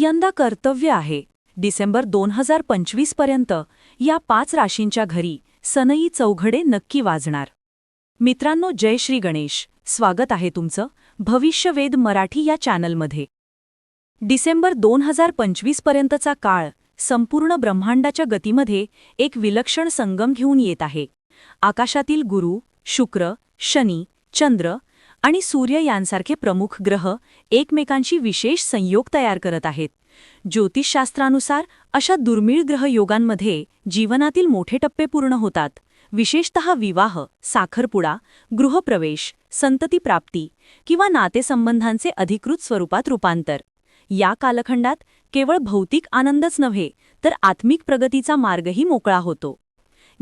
यंदा कर्तव्य आहे. डिसेंबर दोन हजार पंचवीसपर्यंत या पाच राशींच्या घरी सनई चौघडे नक्की वाजणार. मित्रांनो जय श्री गणेश. स्वागत आहे तुमचं भविष्यवेद मराठी या चॅनलमध्ये. डिसेंबर दोन हजार पंचवीस पर्यंतचा काळ संपूर्ण ब्रह्मांडाच्या गतीमध्ये एक विलक्षण संगम घेऊन येत आहे. आकाशातील गुरु शुक्र शनी चंद्र आणि सूर्य यांसारखे प्रमुख ग्रह एकमेकांशी विशेष संयोग तयार करत आहेत. ज्योतिषशास्त्रानुसार अशा दुर्मिळ ग्रहयोगांमध्ये जीवनातील मोठे टप्पे पूर्ण होतात. विशेषतः विवाह साखरपुडा गृहप्रवेश संततीप्राप्ती किंवा नातेसंबंधांचे अधिकृत स्वरूपात रूपांतर. या कालखंडात केवळ भौतिक आनंदच नव्हे तर आत्मिक प्रगतीचा मार्गही मोकळा होतो.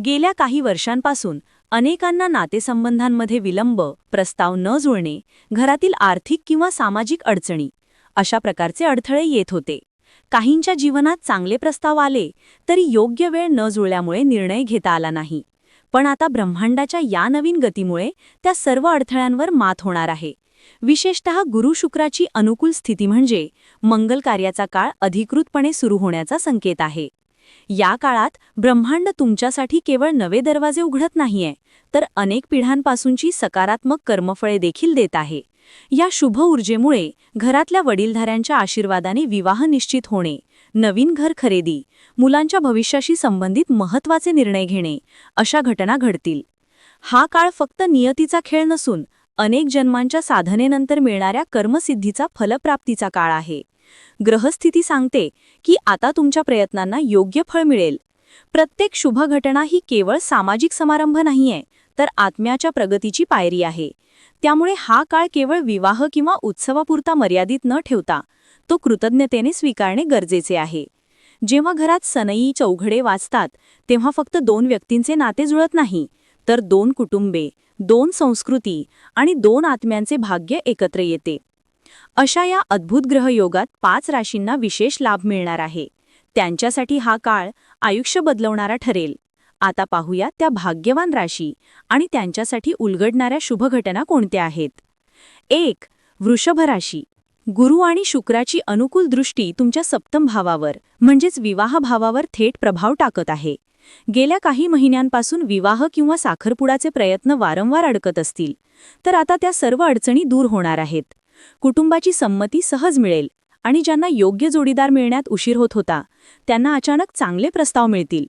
गेल्या काही वर्षांपासून अनेकांना नातेसंबंधांमध्ये विलंब प्रस्ताव न जुळणे घरातील आर्थिक किंवा सामाजिक अडचणी अशा प्रकारचे अडथळे येत होते. काहींच्या जीवनात चांगले प्रस्ताव आले तरी योग्य वेळ न जुळल्यामुळे निर्णय घेता आला नाही. पण आता ब्रह्मांडाच्या या नवीन गतीमुळे त्या सर्व अडथळ्यांवर मात होणार आहे. विशेषतः गुरु शुक्राची अनुकूल स्थिती म्हणजे मंगल कार्याचा काळ अधिकृतपणे सुरू होण्याचा संकेत आहे. या काळात ब्रह्मांड तुमच्यासाठी केवळ नवे दरवाजे उघडत नाहीये तर अनेक पिढ्यांपासूनची सकारात्मक कर्मफळे देखील देत आहे. या शुभ ऊर्जेमुळे घरातल्या वडीलधाऱ्यांच्या आशीर्वादाने विवाह निश्चित होणे नवीन घर खरेदी मुलांच्या भविष्याशी संबंधित महत्त्वाचे निर्णय घेणे अशा घटना घडतील. हा काळ फक्त नियतीचा खेळ नसून अनेक जन्मांच्या साधनेनंतर मिळणाऱ्या कर्मसिद्धीचा फलप्राप्तीचा काळ आहे. ग्रहस्थिती सांगते की आता तुमच्या प्रयत्नांना योग्य फळ मिळेल. प्रत्येक शुभ घटना ही केवळ सामाजिक समारंभ नाहीये तर आत्म्याच्या प्रगतीची पायरी आहे. त्यामुळे हा काळ केवळ विवाह किंवा उत्सवापुरता मर्यादित न ठेवता तो कृतज्ञतेने स्वीकारणे गरजेचे आहे. जेव्हा घरात सनई चौघडे वाचतात तेव्हा फक्त दोन व्यक्तींचे नाते जुळत नाही तर दोन कुटुंबे दोन संस्कृती आणि दोन आत्म्यांचे भाग्य एकत्र येते. अशा या अद्भुत ग्रहयोगात पाच राशींना विशेष लाभ मिळणार आहे. त्यांच्यासाठी हा काळ आयुष्य बदलवणारा ठरेल. आता पाहूया त्या भाग्यवान राशी आणि त्यांच्यासाठी उलगडणाऱ्या शुभघटना कोणत्या आहेत. एक वृषभ राशी. गुरु आणि शुक्राची अनुकूल दृष्टी तुमच्या सप्तम भावावर म्हणजेच विवाह भावावर थेट प्रभाव टाकत आहे. गेल्या काही महिन्यांपासून विवाह किंवा साखरपुडाचे प्रयत्न वारंवार अडकत असतील तर आता त्या सर्व अडचणी दूर होणार आहेत. कुटुंबाची संमती सहज मिळेल आणि ज्यांना योग्य जोडीदार मिळण्यात उशीर होत होता त्यांना अचानक चांगले प्रस्ताव मिळतील.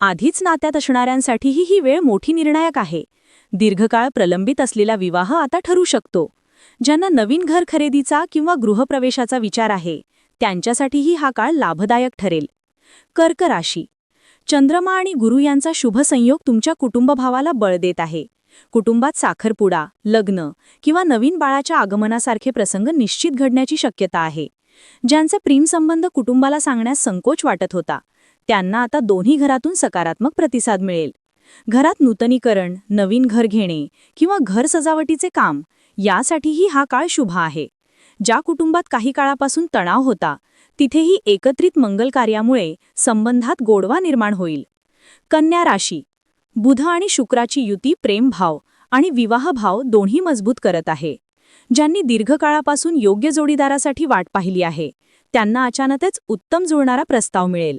आधीच नात्यात असणाऱ्यांसाठीही ही वेळ मोठी निर्णायक आहे. दीर्घकाळ प्रलंबित असलेला विवाह आता ठरू शकतो. ज्यांना नवीन घर खरेदीचा किंवा गृहप्रवेशाचा विचार आहे त्यांच्यासाठीही हा काळ लाभदायक ठरेल. कर्क राशी. चंद्रमा आणि गुरु यांचा शुभ संयोग तुमच्या कुटुंबभावाला बळ देत आहे. कुटुंबात साखरपुडा लग्न किंवा नवीन बाळाच्या आगमनासारखे प्रसंग निश्चित घडण्याची शक्यता आहे. ज्यांचे प्रेमसंबंध कुटुंबाला सांगण्यास संकोच वाटत होता त्यांना आता दोन्ही घरातून सकारात्मक प्रतिसाद मिळेल. घरात नूतनीकरण नवीन घर घेणे किंवा घर सजावटीचे काम यासाठीही हा काळ शुभ आहे. ज्या कुटुंबात काही काळापासून तणाव होता तिथेही एकत्रित मंगल कार्यामुळे संबंधात गोडवा निर्माण होईल. कन्या राशी बुध आणि शुक्राची युती प्रेमभाव आणि विवाहभाव दोन्ही मजबूत करत आहे. ज्यांनी दीर्घकाळापासून योग्य जोडीदारासाठी वाट पाहिली आहे त्यांना अचानकच उत्तम जुळणारा प्रस्ताव मिळेल.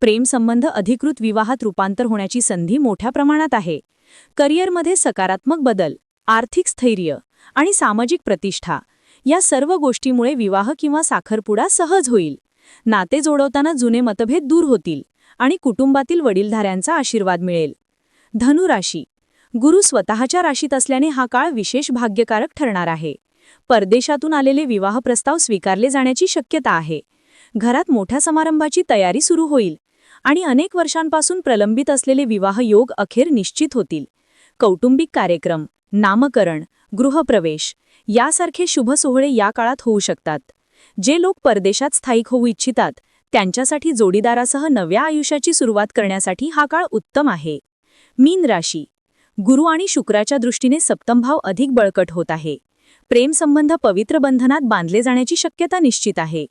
प्रेमसंबंध अधिकृत विवाहात रूपांतर होण्याची संधी मोठ्या प्रमाणात आहे. करिअरमध्ये सकारात्मक बदल आर्थिक स्थैर्य आणि सामाजिक प्रतिष्ठा या सर्व गोष्टीमुळे विवाह किंवा साखरपुडा सहज होईल. नाते जोडवताना जुने मतभेद दूर होतील आणि कुटुंबातील वडीलधाऱ्यांचा आशीर्वाद मिळेल. धनुराशी गुरु स्वतःच्या राशीत असल्याने हा काळ विशेष भाग्यकारक ठरणार आहे. परदेशातून आलेले विवाह प्रस्ताव स्वीकारले जाण्याची शक्यता आहे. घरात मोठ्या समारंभाची तयारी सुरू होईल आणि अनेक वर्षांपासून प्रलंबित असलेले विवाह योग अखेर निश्चित होतील. कौटुंबिक कार्यक्रम नामकरण गृहप्रवेश यासारखे शुभ सोहळे या काळात होऊ शकतात. जे लोक परदेशात स्थायिक होऊ इच्छितात त्यांच्यासाठी जोडीदारासह नव्या आयुष्याची सुरुवात करण्यासाठी हा काळ उत्तम आहे. मीन राशी. गुरु आणि शुक्राच्या दृष्टीने सप्तमभाव अधिक बळकट होत आहे. प्रेमसंबंध पवित्र बंधनात बांधले जाण्याची शक्यता निश्चित आहे.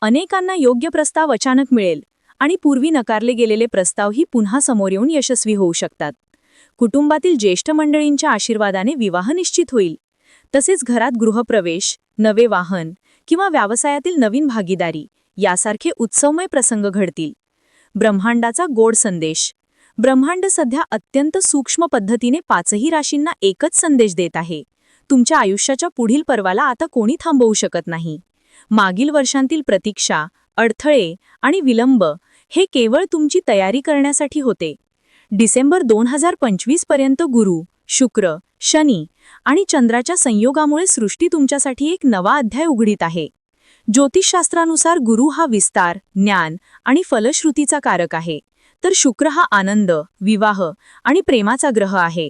अनेकांना योग्य प्रस्ताव अचानक मिळेल आणि पूर्वी नकारले गेलेले प्रस्तावही पुन्हा समोर येऊन यशस्वी होऊ शकतात. कुटुंबातील ज्येष्ठ मंडळींच्या आशीर्वादाने विवाह निश्चित होईल. तसेच घरात गृहप्रवेश नवे वाहन किंवा व्यवसायातील नवीन भागीदारी यासारखे उत्सवमय प्रसंग घडतील. ब्रह्मांडाचा गोड संदेश ब्रह्मांड सध्या अत्यंत सूक्ष्म पद्धतीने पाचही राशींना एकच संदेश देत आहे. तुमच्या आयुष्याच्या पुढील पर्वाला आता कोणी थांबवू शकत नाही. मागील वर्षांतील प्रतीक्षा अडथळे आणि विलंब हे केवळ तुमची तयारी करण्यासाठी होते. डिसेंबर दोन हजार पंचवीसपर्यंत गुरु शुक्र शनी आणि चंद्राच्या संयोगामुळे सृष्टी तुमच्यासाठी एक नवा अध्याय उघडीत आहे. ज्योतिषशास्त्रानुसार गुरु हा विस्तार ज्ञान आणि फलश्रुतीचा कारक आहे. तर शुक्र हा आनंद विवाह आणि प्रेमाचा ग्रह आहे.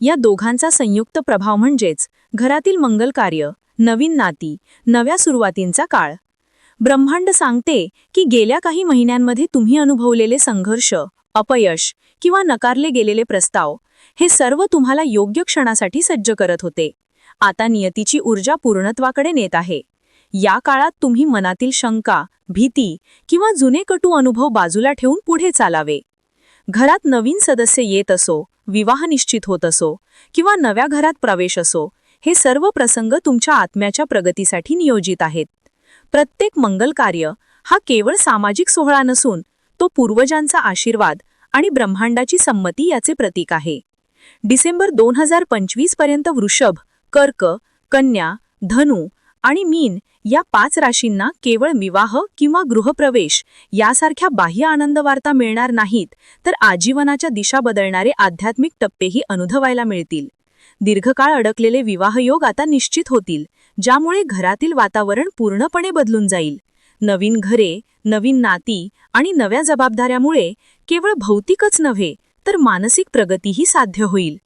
या दोघांचा संयुक्त प्रभाव म्हणजेच घरातील मंगल कार्य नवीन नाती नव्या सुरुवातींचा काळ. ब्रह्मांड सांगते की गेल्या काही महिन्यांमध्ये तुम्ही अनुभवलेले संघर्ष अपयश किंवा नकारले गेलेले प्रस्ताव हे सर्व तुम्हाला योग्य क्षणासाठी सज्ज करत होते. आता नियतीची ऊर्जा पूर्णत्वाकडे नेत आहे. या काळात तुम्ही मनातील शंका भीती किंवा जुने कटू अनुभव बाजूला ठेवून पुढे चालावे. घरात नवीन सदस्य येत असो विवाह निश्चित होत असो किंवा नव्या घरात प्रवेश असो हे सर्व प्रसंग तुमच्या आत्म्याच्या प्रगतीसाठी नियोजित आहेत. प्रत्येक मंगल कार्य हा केवळ सामाजिक सोहळा नसून तो पूर्वजांचा आशीर्वाद आणि ब्रह्मांडाची संमती याचे प्रतीक आहे. डिसेंबर दोन हजार पंचवीसपर्यंत वृषभ कर्क कन्या धनु आणि मीन या पाच राशींना केवळ विवाह किंवा गृहप्रवेश यासारख्या बाह्य आनंदवार्ता मिळणार नाहीत तर आजीवनाच्या दिशा बदलणारे आध्यात्मिक टप्पेही अनुभवायला मिळतील. दीर्घकाळ अडकलेले विवाहयोग आता निश्चित होतील ज्यामुळे घरातील वातावरण पूर्णपणे बदलून जाईल. नवीन घरे नवीन नाती आणि नव्या जबाबदाऱ्यामुळे केवळ भौतिकच नव्हे तर मानसिक प्रगतीही साध्य होईल.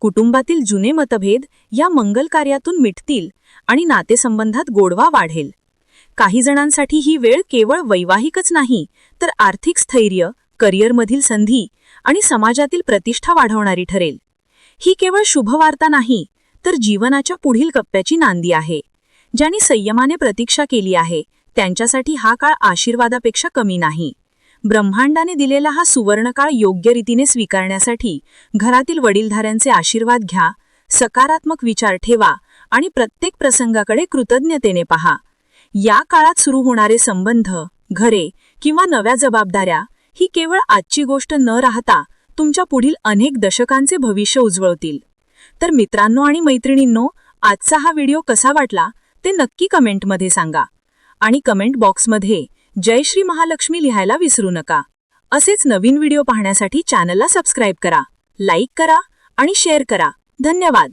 कुटुंबातील जुने मतभेद या मंगल कार्यातून मिटतील आणि नातेसंबंधात गोडवा वाढेल. काही जणांसाठी ही वेळ केवळ वैवाहिकच नाही तर आर्थिक स्थैर्य करिअरमधील संधी आणि समाजातील प्रतिष्ठा वाढवणारी ठरेल. ही केवळ शुभवार्ता नाही तर जीवनाच्या पुढील कप्प्याची नांदी आहे. ज्यांनी संयमाने प्रतीक्षा केली आहे त्यांच्यासाठी हा काळ आशीर्वादापेक्षा कमी नाही. ब्रह्मांडाने दिलेला हा सुवर्णकाळ योग्य रीतीने स्वीकारण्यासाठी घरातील वडीलधाऱ्यांचे आशीर्वाद घ्या सकारात्मक विचार ठेवा आणि प्रत्येक प्रसंगाकडे कृतज्ञतेने पहा. या काळात सुरू होणारे संबंध घरे किंवा नव्या जबाबदाऱ्या ही केवळ आजची गोष्ट न राहता तुमच्या पुढील अनेक दशकांचे भविष्य उजवळतील तर मित्रांनो आणि मैत्रिणींनो आजचा हा व्हिडिओ कसा वाटला ते नक्की कमेंटमध्ये सांगा. आणि कमेंट बॉक्समध्ये जय श्री महालक्ष्मी लिहायला विसरू नका. असेच नवीन व्हिडिओ पाहण्यासाठी चॅनलला सबस्क्राईब करा लाईक करा आणि शेअर करा. धन्यवाद.